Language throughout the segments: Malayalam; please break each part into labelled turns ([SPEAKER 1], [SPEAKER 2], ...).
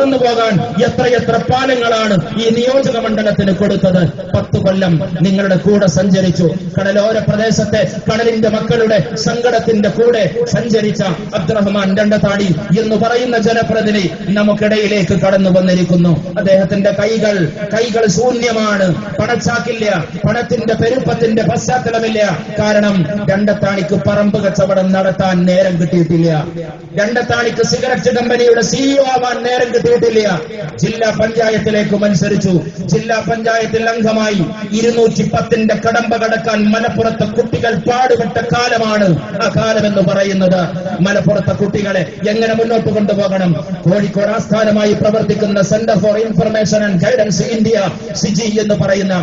[SPEAKER 1] കടന്നു പോകാൻ എത്രയെത്ര പാലങ്ങളാണ് ഈ നിയോജക മണ്ഡലത്തിന് കൊടുത്തത്? പത്ത് കൊല്ലം നിങ്ങളുടെ കൂടെ സഞ്ചരിച്ചു. കടലോര പ്രദേശത്തെ കടലിന്റെ മക്കളുടെ സങ്കടത്തിന്റെ കൂടെ സഞ്ചരിച്ച അബ്ദുറഹ്മാൻ രണ്ടതാടി എന്ന് പറയുന്ന ജനപ്രതിനിധി നമുക്കിടയിലേക്ക് കടന്നു വന്നിരിക്കുന്നു. അദ്ദേഹത്തിന്റെ കൈകൾ കൈകൾ ശൂന്യമാണ്. പണച്ചാക്കില്ല പണത്തിന്റെ പെരുപ്പത്തിന്റെ പശ്ചാത്തലമില്ല. കാരണം രണ്ടത്താണിക്ക് പറമ്പ് കച്ചവടം നടത്താൻ നേരം കിട്ടിയിട്ടില്ല. രണ്ടത്താണിക്ക് സിഗരറ്റ് കമ്പനിയുടെ സിഇഒ ആവാൻ നേരം കിട്ടിയിട്ടില്ല ജില്ലാ പഞ്ചായത്തിലേക്ക് മത്സരിച്ചു. ജില്ലാ പഞ്ചായത്തിൽ അംഗമായി ഇരുന്നൂറ്റി പത്തിന്റെ കടമ്പ കടക്കാൻ മലപ്പുറത്തെ കുട്ടികൾ പാടുപെട്ട കാലമാണ് ആ കാലം എന്ന് പറയുന്നത്. മലപ്പുറത്തെ കുട്ടികളെ എങ്ങനെ മുന്നോട്ട് കൊണ്ടുപോകണം? കോഴിക്കോട് ആസ്ഥാനമായി പ്രവർത്തിക്കുന്ന centre for information and guidance India CIGI എന്ന് പറയുന്ന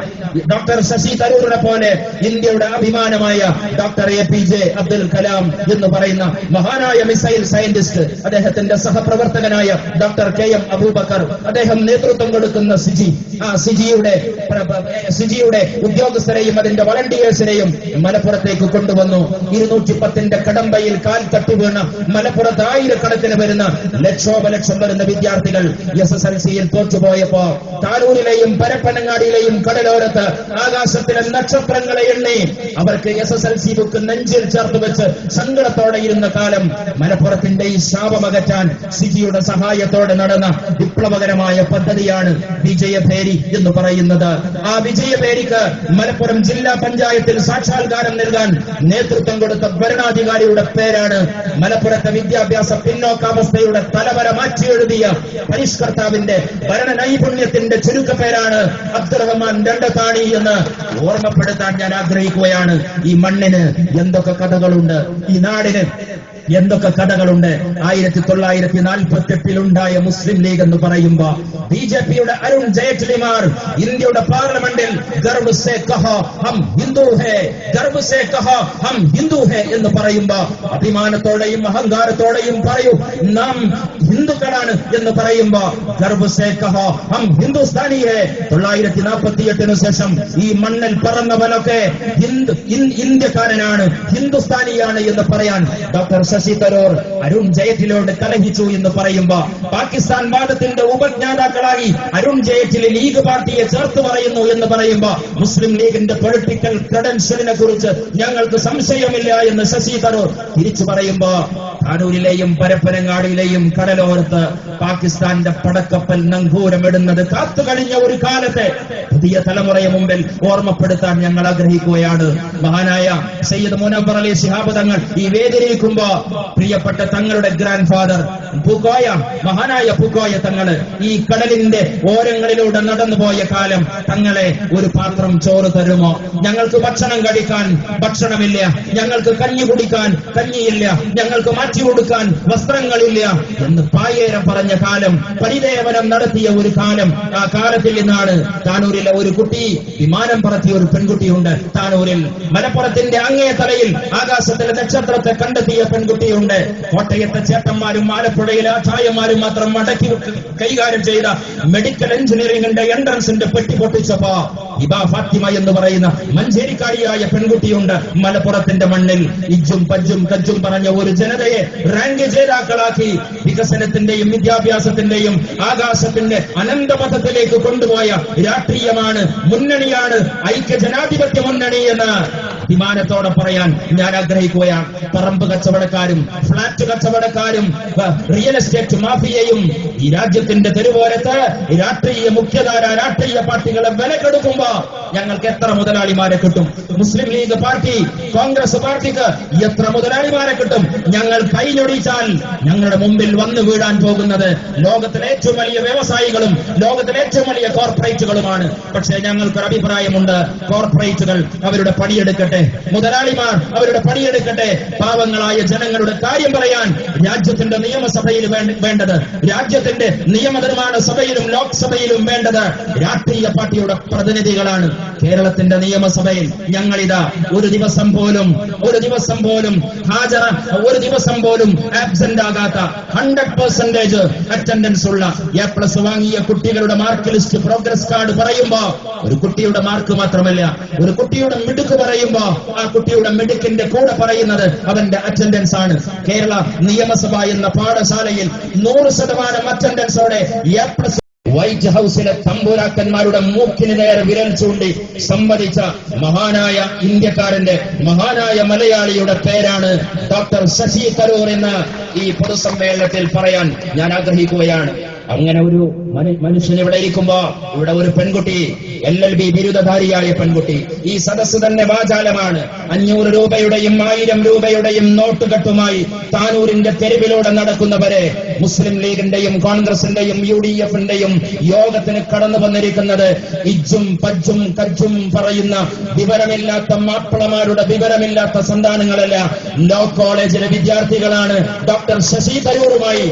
[SPEAKER 1] ഡോക്ടർ ശശി തരൂറിനെ പോലെ ഇന്ത്യയുടെ അഭിമാനമായ doctor A P J Abdul Kalam എന്ന് പറയുന്ന മഹാനായ മിസൈൽ സയന്റിസ്റ്റ് അദ്ദേഹത്തിന്റെ സഹപ്രവർത്തകനായ ഡോക്ടർ കെ എം അബൂബക്കർ. അദ്ദേഹം നേതൃത്വം കൊടുക്കുന്ന സിജി. ആ സിജിയുടെ സിജിയുടെ ഉദ്യോഗസ്ഥരെയും അതിന്റെ വളണ്ടിയേഴ്സിനെയും മലപ്പുറത്തേക്ക് കൊണ്ടുവന്നു. ഇരുന്നൂറ്റി പത്തിന്റെ കടമ്പയിൽ കാൽ തട്ടി വീണ മലപ്പുറത്ത് ആയിരക്കണക്കിന് വരുന്ന ലക്ഷോപലക്ഷം വരുന്ന വിദ്യാർത്ഥികൾ എസ് എസ് എൽ സിയിൽ തോറ്റുപോയപ്പോ താനൂരിലെയും പരപ്പനങ്ങാടിയിലെയും കടലോരത്ത് ആകാശത്തിലെ നക്ഷത്രങ്ങളെ എണ്ണി അവർക്ക് S S L C book നെഞ്ചിൽ ചേർത്ത് വെച്ച് സങ്കടത്തോടെ ഇരുന്ന കാലം മലപ്പുറത്തിന്റെ ഈ ശാപമകറ്റാൻ സിജിയുടെ സഹായത്തോടെ നടന്ന വിപ്ലവകരമായ പദ്ധതിയാണ് വിജയഭേരി എന്ന് പറയുന്നത്. ആ വിജയഭേരിക്ക് മലപ്പുറം ജില്ലാ പഞ്ചായത്തിൽ സാക്ഷാത്കാരം നൽകാൻ നേതൃത്വം കൊടുത്ത ഭരണാധികാരിയുടെ പേരാണ് മലപ്പുറത്തെ വിദ്യാഭ്യാസ പിന്നോക്കാവസ്ഥയുടെ തലവര മാറ്റിയെഴുതിയ പരിഷ്കർത്താവിന്റെ ഭരണ നൈപുണ്യത്തിന്റെ ചുരുക്കപ്പേരാണ് അബ്ദുറഹ്മാൻ രണ്ടത്താണി എന്ന് ഓർമ്മപ്പെടുത്താൻ ഞാൻ ആഗ്രഹിക്കുകയാണ്. ഈ മണ്ണിന് എന്തൊക്കെ കഥകളുണ്ട്? ഈ നാടിന് എന്തൊക്കെ കഥകളുണ്ട്? ആയിരത്തി തൊള്ളായിരത്തി നാൽപ്പത്തി എട്ടിലുണ്ടായ മുസ്ലിം ലീഗ് എന്ന് പറയുമ്പോ ബി ജെ പിയുടെ അരുൺ ജയറ്റ്ലിമാർ ഇന്ത്യയുടെ പാർലമെന്റിൽ ഗർവ് സേ കഹോ ഹം ഹിന്ദു ഹേ ഗർവ് സേ കഹോ ഹം ഹിന്ദു ഹേ എന്ന് പറയുമ്പോ അഭിമാനത്തോടെയും അഹങ്കാരത്തോടെയും പറയൂ നാം ഹിന്ദുക്കളാണ് എന്ന് പറയുമ്പോ ഗർവ് സേ കഹോ ഹം ഹിന്ദുസ്ഥാനി ഹേ. തൊള്ളായിരത്തി നാൽപ്പത്തി എട്ടിനു ശേഷം ഈ മണ്ണിൽ പറന്നവനൊക്കെ ഹിന്ദു ഇന്ത്യക്കാരനാണ് ഹിന്ദുസ്ഥാനിയാണ് എന്ന് പറയാൻ ഡോക്ടർ ശശി തരൂർ അരുൺ ജയറ്റിലോട് കലഹിച്ചു എന്ന് പറയുമ്പോ പാകിസ്ഥാൻ വാദത്തിന്റെ ഉപജ്ഞാതാക്കളായി അരുൺ ജയറ്റിലെ ലീഗ് പാർട്ടിയെ ചേർത്ത് പറയുന്നു എന്ന് പറയുമ്പോ മുസ്ലിം ലീഗിന്റെ പൊളിറ്റിക്കൽ ക്രെഡൻഷ്യലിനെ കുറിച്ച് ഞങ്ങൾക്ക് സംശയമില്ല എന്ന് ശശി തരൂർ തിരിച്ചു പറയുമ്പോ കണ്ണൂരിലെയും പരപ്പനങ്ങാടിയിലെയും കടലോരത്ത് പാകിസ്ഥാന്റെ പടക്കപ്പൽ നങ്കൂരമിടുന്നത് കാത്തു കഴിഞ്ഞ ഒരു കാലത്തെ പുതിയ തലമുറയെ മുമ്പിൽ ഓർമ്മപ്പെടുത്താൻ ഞങ്ങൾ ആഗ്രഹിക്കുകയാണ്. മഹാനായ സയ്യിദ് മുനബർ അലി ശിഹാബ് തങ്ങൾ ഈ വേദിയിലിരിക്കുമ്പോ പ്രിയപ്പെട്ട തങ്ങളുടെ ഗ്രാൻഡ് ഫാദർ പൂക്കോയ മഹാനായ പൂക്കോയ തങ്ങൾ ഈ കടലിന്റെ ഓരങ്ങളിലൂടെ നടന്നുപോയ കാലം തങ്ങളെ ഒരു പാത്രം ചോറ് തരുമോ? ഞങ്ങൾക്ക് ഭക്ഷണം കഴിക്കാൻ ഭക്ഷണമില്ല ഞങ്ങൾക്ക് കഞ്ഞി കുടിക്കാൻ കഞ്ഞിയില്ല ഞങ്ങൾക്ക് മാറ്റി കൊടുക്കാൻ വസ്ത്രങ്ങളില്ല എന്ന് പായേരം പറഞ്ഞ കാലം പരിദേവനം നടത്തിയ ഒരു കാലം. ആ കാലത്തിൽ നിന്നാണ് താനൂരിലെ ഒരു കുട്ടി വിമാനം പറത്തിയ ഒരു പെൺകുട്ടിയുണ്ട്. താനൂരിൽ മലപ്പുറത്തിന്റെ അങ്ങേ തലയിൽ ആകാശത്തിലെ നക്ഷത്രത്തെ കണ്ടെത്തിയ പെൺകുട്ടിയുണ്ട്. കോട്ടയത്തെ ചേട്ടന്മാരും ആലപ്പുഴയിലെ ആചായന്മാരും മാത്രം മടക്കി കൈകാര്യം ചെയ്ത മെഡിക്കൽ എഞ്ചിനീയറിംഗിന്റെ എൻട്രൻസിന്റെ പെട്ടി പൊട്ടിച്ചപ്പോ ഇബാ ഫാത്തിമ എന്ന് പറയുന്ന മഞ്ചേരിക്കാരിയായ പെൺകുട്ടിയുണ്ട് മലപ്പുറത്തിന്റെ മണ്ണിൽ. ഇജ്ജും പജ്ജും കജ്ജും പറഞ്ഞ ഒരു ജനതയെ റാങ്ക് ജേതാക്കളാക്കി വികസനത്തിന്റെയും വിദ്യാഭ്യാസത്തിന്റെയും ആകാശത്തിന്റെ അനന്തപഥത്തിലേക്ക് കൊണ്ടുപോയ രാഷ്ട്രീയമാണ് മുന്നണിയാണ് ഐക്യ ജനാധിപത്യ മുന്നണി എന്ന് അഭിമാനത്തോടെ പറയാൻ ഞാൻ ആഗ്രഹിക്കുകയാണ്. പറമ്പ് കച്ചവടക്കാരും ഫ്ളാറ്റ് കച്ചവടക്കാരും റിയൽ എസ്റ്റേറ്റ് മാഫിയയും ഈ രാജ്യത്തിന്റെ തെരുവോരത്ത് രാഷ്ട്രീയ മുഖ്യധാര രാഷ്ട്രീയ പാർട്ടികളെ വില കെടുക്കുമ്പോ ഞങ്ങൾക്ക് എത്ര മുതലാളിമാരെ കിട്ടും? മുസ്ലിം ലീഗ് പാർട്ടി കോൺഗ്രസ് പാർട്ടിക്ക് എത്ര മുതലാളിമാരെ കിട്ടും? ഞങ്ങൾ കൈഞ്ഞൊടിച്ചാൽ ഞങ്ങളുടെ മുമ്പിൽ വന്നു വീഴാൻ പോകുന്നത് ലോകത്തിലെ ഏറ്റവും വലിയ വ്യവസായികളും ലോകത്തിലെ ഏറ്റവും വലിയ കോർപ്പറേറ്റുകളുമാണ്. പക്ഷേ ഞങ്ങൾക്കൊരു അഭിപ്രായമുണ്ട്. കോർപ്പറേറ്റുകൾ അവരുടെ പണിയെടുക്കട്ടെ. മുതലാളിമാർ അവരുടെ പണിയെടുക്കട്ടെ. പാവങ്ങളായ ജനങ്ങളുടെ കാര്യം പറയാൻ രാജ്യത്തിന്റെ നിയമസഭയിൽ വേണ്ടത് രാജ്യത്തിന്റെ നിയമനിർമ്മാണ സഭയിലും ലോക്സഭയിലും വേണ്ടത് രാഷ്ട്രീയ പാർട്ടിയുടെ പ്രതിനിധികളാണ്. കേരളത്തിന്റെ നിയമസഭയിൽ ഞങ്ങളിതാ ഒരു ദിവസം പോലും ഒരു ദിവസം പോലും ഹാജർ ഒരു ദിവസം പോലും ആബ്സെന്റ് ആകാത്ത ഹൺഡ്രഡ് പെർസെന്റേജ് അറ്റൻഡൻസ് ഉള്ള എ പ്ലസ് വാങ്ങിയ കുട്ടികളുടെ മാർക്ക് ലിസ്റ്റ് പ്രോഗ്രസ് കാർഡ് പറയുമ്പോ ഒരു കുട്ടിയുടെ മാർക്ക് മാത്രമല്ല ഒരു കുട്ടിയുടെ മിടുക്ക് പറയുമ്പോ ആ കുട്ടിയുടെ മിടുക്കിന്റെ കൂടെ പറയുന്നത് അവന്റെ അറ്റൻഡൻസ് ആണ്. കേരള നിയമസഭ എന്ന പാഠശാലയിൽ നൂറ് ശതമാനം അറ്റൻഡൻസോടെ എ പ്ലസ് വൈറ്റ് ഹൗസിലെ തമ്പൂരാക്കന്മാരുടെ മൂക്കിന് നേരെ വിരൽ ചൂണ്ടി സമ്മതിച്ച മഹാനായ ഇന്ത്യക്കാരന്റെ മഹാനായ മലയാളിയുടെ പേരാണ് ഡോക്ടർ ശശി തരൂർ എന്ന് ഈ പൊതുസമ്മേളനത്തിൽ പറയാൻ ഞാൻ ആഗ്രഹിക്കുകയാണ്. അങ്ങനെ ഒരു മനുഷ്യൻ ഇവിടെ ഇരിക്കുമ്പോ ഇവിടെ ഒരു പെൺകുട്ടി എൽ എൽ ബി ബിരുദധാരിയായ പെൺകുട്ടി. ഈ സദസ്സ് തന്നെ വാചാലമാണ്. അഞ്ഞൂറ് രൂപയുടെയും ആയിരം രൂപയുടെയും നോട്ടുകെട്ടുമായി താനൂരിന്റെ തെരുവിലൂടെ നടക്കുന്നവരെ മുസ്ലിം ലീഗിന്റെയും കോൺഗ്രസിന്റെയും യു ഡി എഫിന്റെയും യോഗത്തിന് കടന്നു വന്നിരിക്കുന്നത് ഇജ്ജും പജ്ജും കജ്ജും പറയുന്ന വിവരമില്ലാത്ത മാപ്പിളമാരുടെ വിവരമില്ലാത്ത സന്താനങ്ങളല്ല. ലോ കോളേജിലെ വിദ്യാർത്ഥികളാണ് ഡോക്ടർ ശശി തരൂറുമായി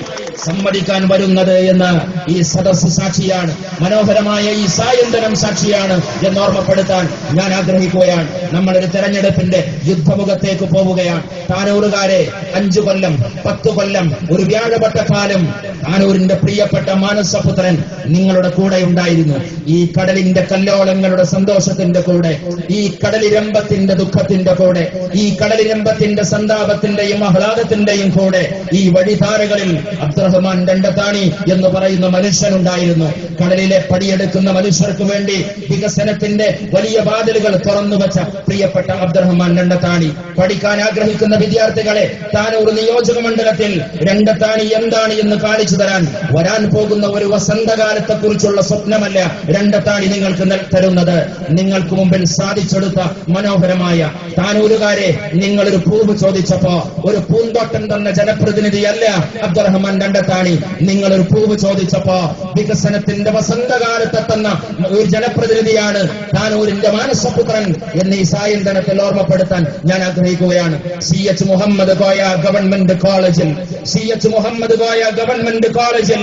[SPEAKER 1] സംവദിക്കാൻ വരുന്നത് എന്ന് ഈ സദസ് സാക്ഷിയാണ്. മനോഹരമായ ഈ സായന്തനം സാക്ഷിയാണ് എന്ന് ഓർമ്മപ്പെടുത്താൻ ഞാൻ ആഗ്രഹിക്കുകയാണ്. നമ്മളൊരു തെരഞ്ഞെടുപ്പിന്റെ യുദ്ധമുഖത്തേക്ക് പോവുകയാണ്. താനൂറുകാരെ അഞ്ചു കൊല്ലം പത്തു കൊല്ലം ഒരു വ്യാഴപെട്ട കാലം താനൂരിന്റെ പ്രിയപ്പെട്ട മാനസപുത്രൻ നിങ്ങളുടെ കൂടെ ഉണ്ടായിരുന്നു. ഈ കടലിന്റെ കല്ലോളങ്ങളുടെ സന്തോഷത്തിന്റെ കൂടെ ഈ കടലിരമ്പത്തിന്റെ ദുഃഖത്തിന്റെ കൂടെ ഈ കടലിരമ്പത്തിന്റെ സന്താപത്തിന്റെയും ആഹ്ലാദത്തിന്റെയും കൂടെ ഈ വഴിധാരകളിൽ അബ്ദുറഹ്മാൻ രണ്ടത്താണി എന്ന് പറയുന്ന മനുഷ്യനുണ്ടായിരുന്നു. കടലിലെ പടിയെടുക്കുന്ന മനുഷ്യർക്ക് വേണ്ടി വികസനത്തിന്റെ വലിയ വാതിലുകൾ തുറന്നു വെച്ച പ്രിയപ്പെട്ട അബ്ദുറഹ്മാൻ രണ്ടത്താണി പഠിക്കാൻ ആഗ്രഹിക്കുന്ന വിദ്യാർത്ഥികളെ താനൂർ നിയോജക മണ്ഡലത്തിൽ രണ്ടത്താണി എന്താണ് എന്ന് കാണിച്ചു തരാൻ വരാൻ പോകുന്ന ഒരു വസന്തകാലത്തെക്കുറിച്ചുള്ള സ്വപ്നമല്ല രണ്ടത്താടി നിങ്ങൾക്ക് തരുന്നത്. നിങ്ങൾക്ക് മുമ്പിൽ സാധിച്ചെടുത്ത മനോഹരമായ താനൂരുകാരെ നിങ്ങളൊരു പൂവ് ചോദിച്ചപ്പോ ഒരു പൂന്തോട്ടം തന്ന ജനപ്രതിനിധിയല്ല അബ്ദുറഹ്മാൻ രണ്ടത്താണി. നിങ്ങളൊരു പൂവ് ചോദിച്ചപ്പോ വികസനത്തിന്റെ വസന്തകാലത്തെ തന്ന ഒരു ജനപ്രതിനിധിയാണ് താനൂരിന്റെ മാനസപുത്രൻ എന്നീ ഈ സായന്തനത്തിൽ ഓർമ്മപ്പെടുത്താൻ ഞാൻ ആഗ്രഹിക്കുകയാണ്. C H Muhammad Koya government കോളേജിൽ C H Muhammad Koya government കോളേജിൽ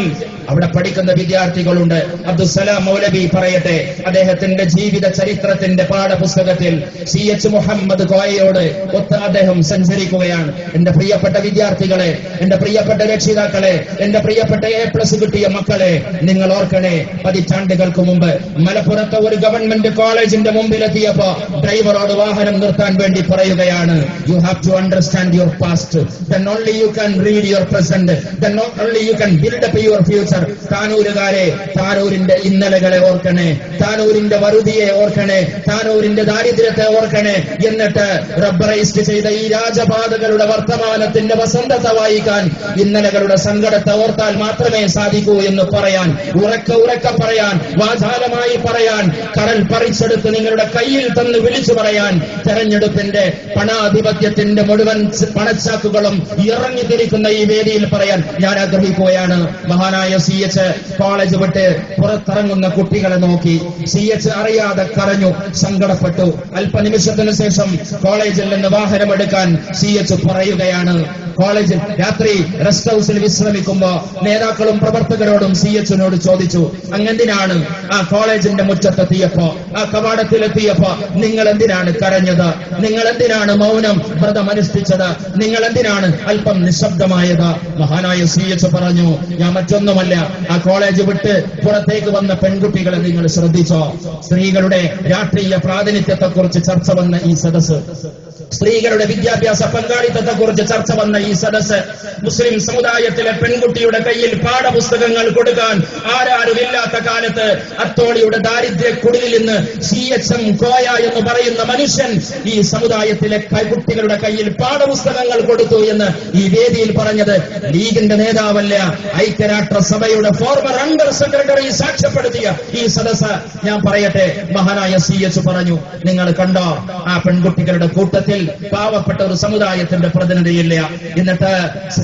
[SPEAKER 1] അവിടെ പഠിക്കുന്ന വിദ്യാർത്ഥികളുണ്ട്. അബ്ദുസലാം മൗലവി പറയട്ടെ അദ്ദേഹത്തിന്റെ ജീവിത ചരിത്രത്തിന്റെ പാഠപുസ്തകത്തിൽ സി എച്ച് മുഹമ്മദ് കോയയോട് ഒത്ത് അദ്ദേഹം സഞ്ചരിക്കുകയാണ്. എന്റെ പ്രിയപ്പെട്ട വിദ്യാർത്ഥികളെ എന്റെ പ്രിയപ്പെട്ട രക്ഷിതാക്കളെ എന്റെ പ്രിയപ്പെട്ട എ പ്ലസ് കിട്ടിയ മക്കളെ നിങ്ങൾ ഓർക്കണേ പതിറ്റാണ്ടുകൾക്ക് മുമ്പ് മലപ്പുറത്തെ ഒരു ഗവൺമെന്റ് കോളേജിന്റെ മുമ്പിലെത്തിയപ്പോ ഡ്രൈവറോട് വാഹനം നിർത്താൻ വേണ്ടി പറയുകയാണ് you have to understand your past then only you can read your present then only you can build up your future താനൂരുകാരെ താനൂരിന്റെ ഇന്നലകളെ ഓർക്കണേ താനൂരിന്റെ വറുതിയെ ഓർക്കണേ താനൂരിന്റെ ദാരിദ്ര്യത്തെ ഓർക്കണേ എന്നിട്ട് റബ്ബറൈസ്റ്റ് ചെയ്ത ഈ രാജപാതകളുടെ വർത്തമാനത്തിന്റെ വസന്തത്തെ വായിക്കാൻ ഇന്നലകളുടെ സങ്കടത്തെ ഓർത്താൽ മാത്രമേ സാധിക്കൂ എന്ന് പറയാൻ ഉറക്ക ഉറക്ക പറയാൻ വാചാലമായി പറയാൻ കരൽ പറിച്ചെടുത്ത് നിങ്ങളുടെ കയ്യിൽ തന്ന് വിളിച്ചു പറയാൻ തെരഞ്ഞെടുപ്പിന്റെ പണാധിപത്യത്തിന്റെ മുഴുവൻ പണച്ചാക്കുകളും ഇറങ്ങിത്തിരിക്കുന്ന ഈ വേദിയിൽ പറയാൻ ഞാൻ ആഗ്രഹിക്കുകയാണ്. മഹാനായ സി എച്ച് കോളേജ് വിട്ട് പുറത്തിറങ്ങുന്ന കുട്ടികളെ നോക്കി. സി എച്ച് അറിയാതെ കരഞ്ഞു സങ്കടപ്പെട്ടു. അല്പനിമിഷത്തിനു ശേഷം കോളേജിൽ നിന്ന് വാഹനമെടുക്കാൻ സി എച്ച് പറയുകയാണ് കോളേജിൽ രാത്രി റെസ്റ്റ് ഹൗസിൽ വിശ്രമിക്കുമ്പോ നേതാക്കളും പ്രവർത്തകരോടും സി എച്ചിനോട് ചോദിച്ചു അങ്ങെന്തിനാണ് ആ കോളേജിന്റെ മുറ്റത്തെത്തിയപ്പോ ആ കവാടത്തിലെത്തിയപ്പോ നിങ്ങൾ എന്തിനാണ് കരഞ്ഞത്? നിങ്ങൾ എന്തിനാണ് മൗനം വ്രതം അനുഷ്ഠിച്ചത് നിങ്ങൾ എന്തിനാണ് അല്പം നിശബ്ദമായത്? മഹാനായ സി എച്ച് പറഞ്ഞു ഞാൻ മറ്റൊന്നുമല്ല. ആ കോളേജ് വിട്ട് പുറത്തേക്ക് വന്ന പെൺകുട്ടികളെ നിങ്ങൾ ശ്രദ്ധിച്ചോ? സ്ത്രീകളുടെ രാഷ്ട്രീയ പ്രാതിനിധ്യത്തെക്കുറിച്ച് ചർച്ച വന്ന ഈ സദസ് സ്ത്രീകളുടെ വിദ്യാഭ്യാസ പങ്കാളിത്തത്തെ കുറിച്ച് ചർച്ച വന്ന ഈ സദസ് മുസ്ലിം സമുദായത്തിലെ പെൺകുട്ടിയുടെ കയ്യിൽ പാഠപുസ്തകങ്ങൾ കൊടുക്കാൻ ആരാരുമില്ലാത്ത കാലത്ത് അത്തോളിയുടെ ദാരിദ്ര്യ കുടിലിൽ നിന്ന് സി എച്ച് എം കോയ എന്ന് പറയുന്ന മനുഷ്യൻ ഈ സമുദായത്തിലെ കുട്ടികളുടെ കയ്യിൽ പാഠപുസ്തകങ്ങൾ കൊടുത്തു എന്ന് ഈ വേദിയിൽ പറഞ്ഞത് ലീഗിന്റെ നേതാവല്ല ഐക്യരാഷ്ട്ര സഭയുടെ ഫോർമർ അണ്ടർ സെക്രട്ടറി സാക്ഷ്യപ്പെടുത്തിയ ഈ സദസ് ഞാൻ പറയട്ടെ മഹാനായ സി എച്ച് പറഞ്ഞു നിങ്ങൾ കണ്ടോ ആ പെൺകുട്ടികളുടെ കൂട്ടത്തിൽ പാവപ്പെട്ട ഒരു സമുദായത്തിന്റെ പ്രതിനിധിയില്ല എന്നിട്ട്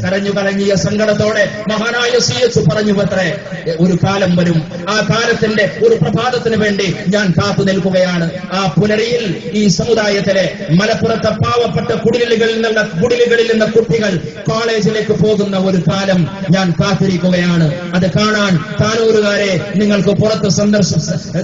[SPEAKER 1] കരഞ്ഞു കലങ്ങിയ സങ്കടത്തോടെ മഹാനായ സി എച്ച് പറഞ്ഞു അത്രേ ഒരു കാലം വരും. ആ കാലത്തിന്റെ ഒരു പ്രഭാതത്തിന് വേണ്ടി ഞാൻ കാത്തു നിൽക്കുകയാണ്. ആ പുലരിയിൽ ഈ സമുദായത്തിലെ മലപ്പുറത്തെ പാവപ്പെട്ട കുടിലുകളിൽ നിന്നുള്ള കുടിലുകളിൽ നിന്ന കുട്ടികൾ കോളേജിലേക്ക് പോകുന്ന ഒരു കാലം ഞാൻ കാത്തിരിക്കുകയാണ്. അത് കാണാൻ താനൂരുകാരെ നിങ്ങൾക്ക് പുറത്ത് സന്ദർശ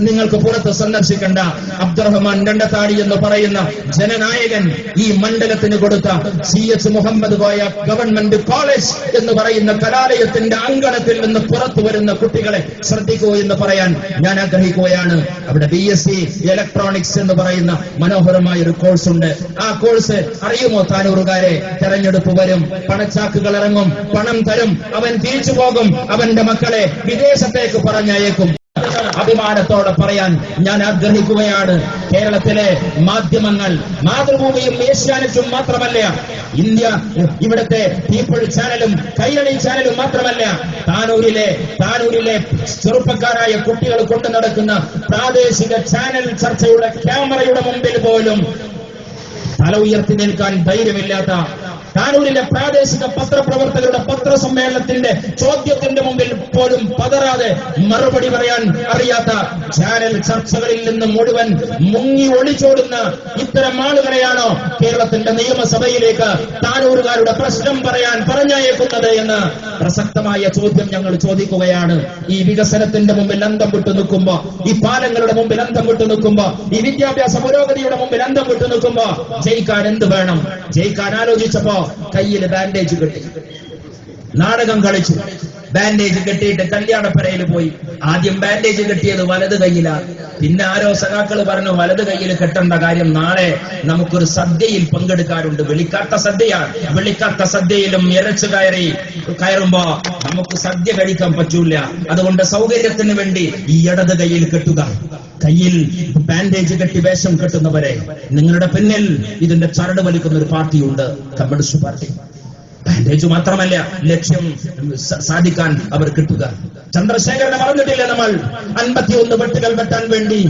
[SPEAKER 1] നിങ്ങൾക്ക് പുറത്ത് സന്ദർശിക്കേണ്ട. അബ്ദുറഹ്മാൻ രണ്ടത്താടി എന്ന് പറയുന്ന ജനനായകൻ ഈ മണ്ഡലത്തിന് കൊടുത്ത C S Muhammad Koya government college എന്ന് പറയുന്ന കലാലയത്തിന്റെ അങ്കണത്തിൽ നിന്ന് പുറത്തു വരുന്ന കുട്ടികളെ ശ്രദ്ധിക്കൂ എന്ന് പറയാൻ ഞാൻ ആഗ്രഹിക്കുകയാണ്. അവിടെ ബി എസ് സി ഇലക്ട്രോണിക്സ് എന്ന് പറയുന്ന മനോഹരമായ ഒരു കോഴ്സ് ഉണ്ട്. ആ കോഴ്സ് അറിയുമോ താനൂറുകാരെ? തെരഞ്ഞെടുപ്പ് വരും പണച്ചാക്കുകൾ ഇറങ്ങും പണം തരും അവൻ തിരിച്ചു പോകും അവന്റെ മക്കളെ വിദേശത്തേക്ക് പറഞ്ഞയക്കും. അഭിമാനത്തോടെ പറയാൻ ഞാൻ ആഗ്രഹിക്കുകയാണ്. കേരളത്തിലെ മാധ്യമങ്ങൾ മാതൃഭൂമിയും ഏഷ്യാനെറ്റും മാത്രമല്ല ഇന്ത്യ ഇവിടുത്തെ പീപ്പിൾ ചാനലും കൈരളി ചാനലും മാത്രമല്ല താനൂരിലെ താനൂരിലെ ചെറുപ്പക്കാരായ കുട്ടികൾ കൊണ്ടു നടക്കുന്ന പ്രാദേശിക ചാനൽ ചർച്ചയുടെ ക്യാമറയുടെ മുമ്പിൽ പോലും തല ഉയർത്തി നിൽക്കാൻ ധൈര്യമില്ലാത്ത താനൂരിലെ പ്രാദേശിക പത്രപ്രവർത്തകരുടെ പത്രസമ്മേളനത്തിന്റെ ചോദ്യത്തിന്റെ മുമ്പിൽ പോലും പതറാതെ മറുപടി പറയാൻ അറിയാത്ത ചാനൽ ചർച്ചകളിൽ നിന്ന് മുഴുവൻ മുങ്ങി ഒളിച്ചോടുന്ന ഇത്തരം ആളുകളെയാണോ കേരളത്തിന്റെ നിയമസഭയിലേക്ക് താനൂരുകാരുടെ പ്രശ്നം പറയാൻ പറഞ്ഞയക്കുന്നത് എന്ന് പ്രസക്തമായ ചോദ്യം ഞങ്ങൾ ചോദിക്കുകയാണ്. ഈ വികസനത്തിന്റെ മുമ്പിൽ അന്തം വിട്ടു നിൽക്കുമ്പോ ഈ പാലങ്ങളുടെ മുമ്പിൽ അന്തം വിട്ടു നിൽക്കുമ്പോ ഈ വിദ്യാഭ്യാസ പുരോഗതിയുടെ മുമ്പിൽ അന്തം വിട്ടു നിൽക്കുമ്പോ ജയിക്കാൻ എന്ത് വേണം? ജയിക്കാൻ ആലോചിച്ചപ്പോ കയ്യിൽ ബാൻഡേജ് കെട്ടി. നാടകം കളിച്ചു. ബാൻഡേജ് കെട്ടിയിട്ട് കല്യാണപ്പരയിൽ പോയി. ആദ്യം ബാൻഡേജ് കെട്ടിയത് വലത് കയ്യിലാണ് പിന്നെ ആരോ സഖാക്കൾ പറഞ്ഞു വലത് കയ്യിൽ കെട്ടേണ്ട കാര്യം നാളെ നമുക്കൊരു സദ്യയിൽ പങ്കെടുക്കാറുണ്ട്. വിളിക്കാത്ത സദ്യയാണ് വിളിക്കാത്ത സദ്യയിലും ഇരച്ചു കയറി കയറുമ്പോ നമുക്ക് സദ്യ കഴിക്കാൻ പറ്റൂല. അതുകൊണ്ട് സൗകര്യത്തിന് വേണ്ടി ഈ ഇടത് കയ്യിൽ കെട്ടുക. കയ്യിൽ ബാൻഡേജ് കെട്ടി വേഷം കെട്ടുന്നവരെ നിങ്ങളുടെ പിന്നിൽ ഇതിന്റെ ചരട് വലിക്കുന്ന ഒരു പാർട്ടിയുണ്ട്. Communist party. ബാൻഡേജ് മാത്രമല്ല ലക്ഷ്യം സാധിക്കാൻ അവർ കിട്ടുക. ചന്ദ്രശേഖരനെ മറന്നിട്ടില്ല നമ്മൾ? അൻപത്തിയൊന്ന് വെട്ടുകൾ വെട്ടാൻ വേണ്ടി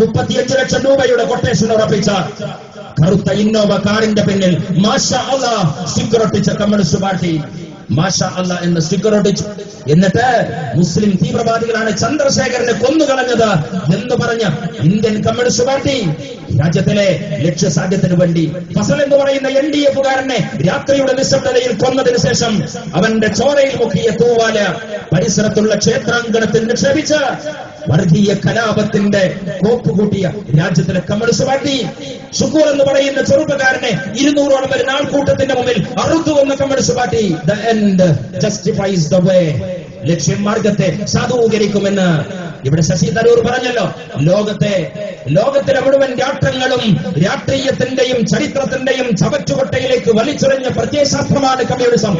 [SPEAKER 1] മുപ്പത്തിയഞ്ച് ലക്ഷം രൂപയുടെ കൊട്ടേഷൻ ഉറപ്പിച്ച കറുത്ത ഇന്നോവ കാറിന്റെ പിന്നിൽ മാഷ ഒട്ടിച്ച കമ്മ്യൂണിസ്റ്റ് പാർട്ടി മാഷ അല്ല എന്നിട്ട് മുസ്ലിം തീവ്രവാദികളാണ് ചന്ദ്രശേഖരനെ കൊന്നുകളഞ്ഞത് എന്ന് പറഞ്ഞ ഇന്ത്യൻ കമ്മ്യൂണിസ്റ്റ് പാർട്ടി രാജ്യത്തിലെ ലക്ഷ്യസാധ്യത്തിന് വേണ്ടി ഫസൽ എന്ന് പറയുന്ന എൻ ഡി എഫുകാരനെ രാത്രിയുടെ നിശബ്ദതയിൽ കൊന്നതിന് ശേഷം അവന്റെ ചോരയിൽ മുക്കിയ തൂവാല പരിസരത്തുള്ള ക്ഷേത്രാങ്കണത്തിൽ നിക്ഷേപിച്ച് വർഗീയ കലാപത്തിന്റെ കോപ്പ് കൂട്ടിയ രാജ്യത്തിലെ കമ്മ്യൂണിസ്റ്റ് പാർട്ടി. ഷുക്കൂർ എന്ന് പറയുന്ന ചെറുപ്പക്കാരനെ ഇരുന്നൂറോളം വരുന്ന ആൾക്കൂട്ടത്തിന്റെ മുമ്പിൽ അറുത്തു വന്ന communist party. The end justifies the way ലക്ഷ്യം മാർഗത്തെ സാധൂകരിക്കുമെന്ന് ഇവിടെ ശശി തരൂർ പറഞ്ഞല്ലോ ലോകത്തെ ലോകത്തിലെ മുഴുവൻ രാഷ്ട്രങ്ങളും രാഷ്ട്രീയത്തിന്റെയും ചരിത്രത്തിന്റെയും ചവറ്റുകൊട്ടയിലേക്ക് വലിച്ചെറിഞ്ഞ പ്രത്യയശാസ്ത്രമാണ് കമ്മ്യൂണിസം.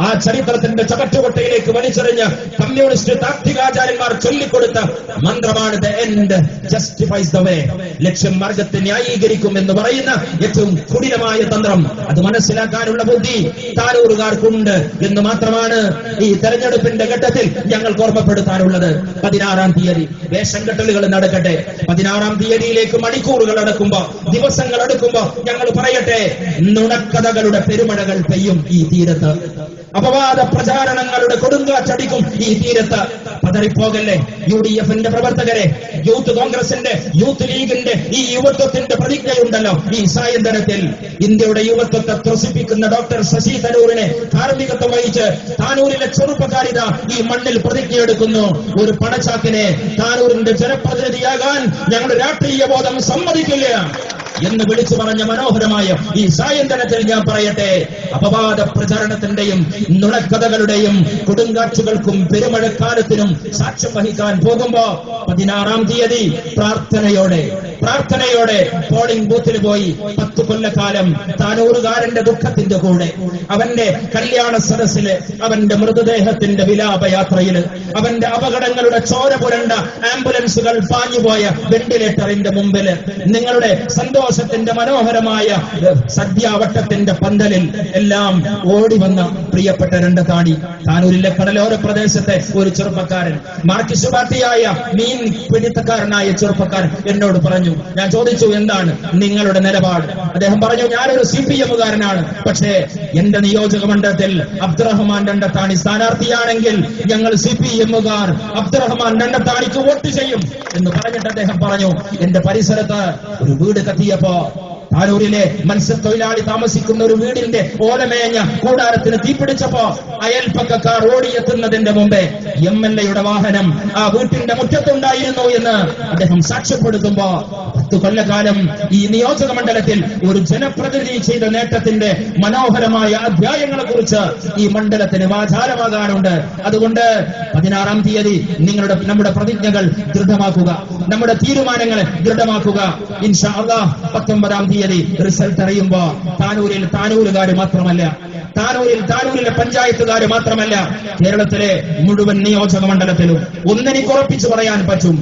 [SPEAKER 1] ആ ചരിത്രത്തിന്റെ ചവറ്റുകൊട്ടയിലേക്ക് വലിച്ചെറിഞ്ഞ കമ്മ്യൂണിസ്റ്റ് താത്വികാചാര്യന്മാർ ചൊല്ലിക്കൊടുത്ത മന്ത്രമാണ് എൻഡ് ജസ്റ്റിഫൈസ് ദ വേ ലക്ഷ്യം മാർഗത്തെ ന്യായീകരിക്കും എന്ന് പറയുന്ന ഏറ്റവും കുടിലമായ തന്ത്രം. അത് മനസ്സിലാക്കാനുള്ള ബുദ്ധി താരൂറുകാർക്കുണ്ട് എന്ന് മാത്രമാണ് ഈ തെരഞ്ഞെടുപ്പിന്റെ ഘട്ടത്തിൽ ഞങ്ങൾക്ക് ഓർമ്മപ്പെടുത്താനുള്ളത്. പതിനാറാം തീയതി വേഷം കെട്ടലുകൾ നടക്കട്ടെ. പതിനാറാം തീയതിയിലേക്ക് മണിക്കൂറുകൾ അടക്കുമ്പോ ദിവസങ്ങൾ അടുക്കുമ്പോ ഞങ്ങൾ പറയട്ടെ നുണക്കഥകളുടെ പെരുമഴകൾ പെയ്യും ഈ തീരത്ത്. അപവാദ പ്രചാരണങ്ങളുടെ കൊടുങ്കാറ്റടിക്കും ഈ തീരത്ത്. പതറിപ്പോകല്ലേ? യു ഡി എഫിന്റെ പ്രവർത്തകരെ യൂത്ത് കോൺഗ്രസിന്റെ യൂത്ത് ലീഗിന്റെ ഈ യുവത്വത്തിന്റെ പ്രതിജ്ഞയുണ്ടല്ലോ ഈ സായന്തനത്തിൽ ഇന്ത്യയുടെ യുവത്വത്തെ ത്രസിപ്പിക്കുന്ന ഡോക്ടർ ശശി തരൂരിനെ കാർമ്മികത്വം വഹിച്ച് താനൂരിലെ ചെറുപ്പക്കാരിത ഈ മണ്ണിൽ പ്രതിജ്ഞയെടുക്കുന്നു. ഒരു പണച്ചാക്കിനെ താനൂരിന്റെ ജനപ്രതിനിധിയാകാൻ ഞങ്ങളുടെ രാഷ്ട്രീയ ബോധം സമ്മതിക്കില്ല. എന്ന് വിളിച്ചു പറഞ്ഞ മനോഹരമായ ഈ സായന്തനത്തിൽ ഞാൻ പറയട്ടെ അപവാദ പ്രചരണത്തിന്റെയും നുണക്കഥകളുടെയും കൊടുങ്കാറ്റുകൾക്കും പെരുമഴക്കാലത്തിനും സാക്ഷ്യം വഹിക്കാൻ പോകുമ്പോ പതിനാറാം തീയതി പ്രാർത്ഥനയോടെ പ്രാർത്ഥനയോടെ പോളിംഗ് ബൂത്തിൽ പോയി പത്ത് കൊല്ലക്കാലം താനൂറുകാരന്റെ ദുഃഖത്തിന്റെ കൂടെ അവന്റെ കല്യാണ സദസ്സിൽ അവന്റെ മൃതദേഹത്തിന്റെ വിലാപയാത്രയിൽ അവന്റെ അപകടങ്ങളുടെ ചോര പുരണ്ട ആംബുലൻസുകൾ പാഞ്ഞുപോയ വെന്റിലേറ്ററിന്റെ മുമ്പിൽ നിങ്ങളുടെ സന്തോഷ സന്തോഷത്തിന്റെ മനോഹരമായ സദ്യാവട്ടത്തിന്റെ പന്തലിൽ എല്ലാം ഓടി വന്ന പ്രിയപ്പെട്ട രണ്ട് താടി താനൂരിലെ കടലോര പ്രദേശത്തെ ഒരു ചെറുപ്പക്കാരൻ മാർക്കിസ്റ്റ് പാർട്ടിയായ മീൻ പിടുത്തക്കാരനായ ചെറുപ്പക്കാരൻ എന്നോട് പറഞ്ഞു ഞാൻ ചോദിച്ചു എന്താണ് നിങ്ങളുടെ നിലപാട്? അദ്ദേഹം പറഞ്ഞു ഞാനൊരു സി പി എമ്മുകാരനാണ്. പക്ഷേ എന്റെ നിയോജക മണ്ഡലത്തിൽ അബ്ദുറഹ്മാൻ രണ്ടത്താണി സ്ഥാനാർത്ഥിയാണെങ്കിൽ ഞങ്ങൾ സി പി എമ്മുകാർ അബ്ദുറഹ്മാൻ രണ്ടത്താണിക്ക് വോട്ട് ചെയ്യും. എന്ന് പറഞ്ഞിട്ട് അദ്ദേഹം പറഞ്ഞു എന്റെ പരിസരത്ത് ഒരു വീട് കത്തിയപ്പോ താനൂരിലെ മത്സ്യത്തൊഴിലാളി താമസിക്കുന്ന ഒരു വീടിന്റെ ഓലമേഞ്ഞ കൂടാരത്തിന് തീപിടിച്ചപ്പോ അയൽപ്പക്കക്കാർ ഓടിയെത്തുന്നതിന്റെ മുമ്പേ എം എൽ എയുടെ വാഹനം ആ വീട്ടിന്റെ മുറ്റത്തുണ്ടായിരുന്നു എന്ന് അദ്ദേഹം സാക്ഷ്യപ്പെടുത്തുമ്പോ പത്ത് കൊല്ലക്കാലം ഈ നിയോജക മണ്ഡലത്തിൽ ഒരു ജനപ്രതിനിധി ചെയ്ത നേട്ടത്തിന്റെ മനോഹരമായ അധ്യായങ്ങളെ കുറിച്ച് ഈ മണ്ഡലത്തിന് വാചാരമാകാനുണ്ട് അതുകൊണ്ട് പതിനാറാം തീയതി നിങ്ങളുടെ നമ്മുടെ പ്രതിജ്ഞകൾ ദൃഢമാക്കുക. നമ്മുടെ തീരുമാനങ്ങൾ ദൃഢമാക്കുക. ഇൻഷാ അള്ളാഹ് പത്തൊമ്പതാം തീയതി റിസൾട്ട് അറിയുമ്പോ താനൂരിൽ താനൂരുകാർ മാത്രമല്ല താനൂരിൽ താനൂരിലെ പഞ്ചായത്തുകാർ മാത്രമല്ല കേരളത്തിലെ മുഴുവൻ നിയോജക മണ്ഡലത്തിലും ഒന്നെനിക്ക് ഉറപ്പിച്ചു പറയാൻ പറ്റും.